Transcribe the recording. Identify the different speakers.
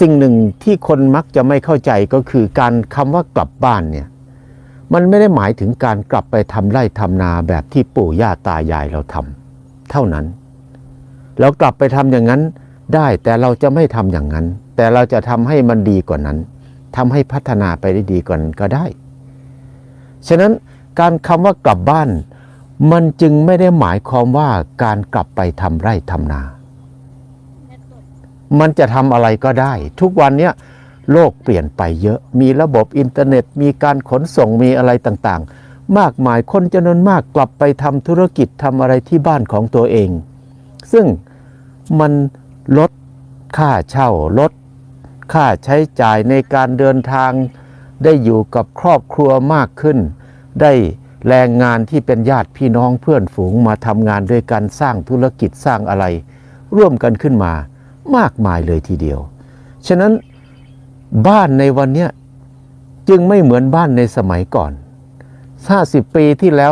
Speaker 1: สิ่งหนึ่งที่คนมักจะไม่เข้าใจก็คือการคำว่ากลับบ้านเนี่ยมันไม่ได้หมายถึงการกลับไปทำไร่ทำนาแบบที่ปู่ย่าตายายเราทำเท่านั้น เรากลับไปทำอย่างนั้นได้แต่เราจะไม่ทำอย่างนั้น แต่เราจะทำให้มันดีกว่านั้นทำให้พัฒนาไปได้ดีกว่านั้นก็ได้ ฉะนั้นการคำว่ากลับบ้าน มันจึงไม่ได้หมายความว่าการกลับไปทำไร่ทำนา มันจะทำอะไรก็ได้ ทุกวันเนี้ยโลกเปลี่ยนไปเยอะ มีระบบอินเทอร์เน็ต มีการขนส่งมีอะไรต่างๆ มากมายคนจำนวนมากกลับไปทำธุรกิจทำอะไรที่บ้านของตัวเอง ซึ่งมันลดค่าเช่าลดค่าใช้จ่ายในการเดินทาง ได้อยู่กับครอบครัวมากขึ้น ได้แรงงานที่เป็นญาติพี่น้องเพื่อนฝูงมาทำงานด้วยกันสร้างธุรกิจสร้างอะไร ร่วมกันขึ้นมา มากมายเลยทีเดียว ฉะนั้นบ้านในวันนี้จึงไม่เหมือนบ้านในสมัยก่อน 50 ปีที่แล้ว